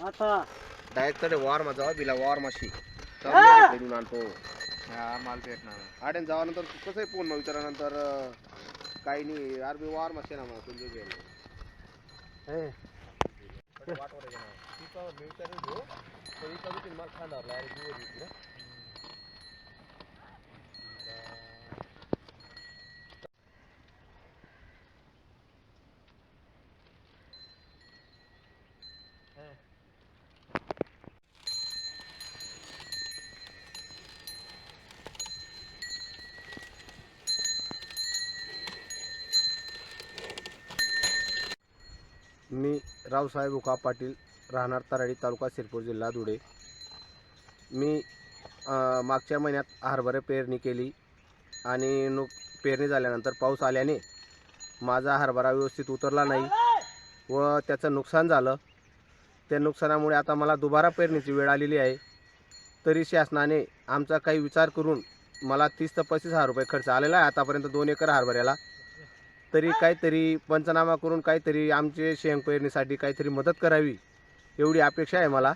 आता डायरेक्टकडे वॉर मा बिला वॉर माशी हा! आणतो माल भेटणार आड्यान जावा नंतर कसंही फोन मग विचारानंतर अं, काही नाही यार मी वॉर मासे ना मग तुमचे गेलो हे. मी मी रावसाहेब उका पाटील राहणार तराडी तालुका शिरपूर जिल्हा धुळे. मी मागच्या महिन्यात हरभरे पेरणी केली आणि नु पेरणी झाल्यानंतर पाऊस आल्याने माझा हरभरा व्यवस्थित उतरला नाही व त्याचं नुकसान झालं. त्या नुकसानामुळे आता मला दुबारा पेरणीची वेळ आलेली आहे. तरी शासनाने आमचा काही विचार करून मला तीस ते पस्तीस हजार रुपये खर्च आलेला आहे. आतापर्यंत दोन एकर हरभऱ्याला तरी काहीतरी पंचनामा करून काहीतरी आमचे शेंग पेरणीसाठी काहीतरी मदत करावी एवढी अपेक्षा आहे मला.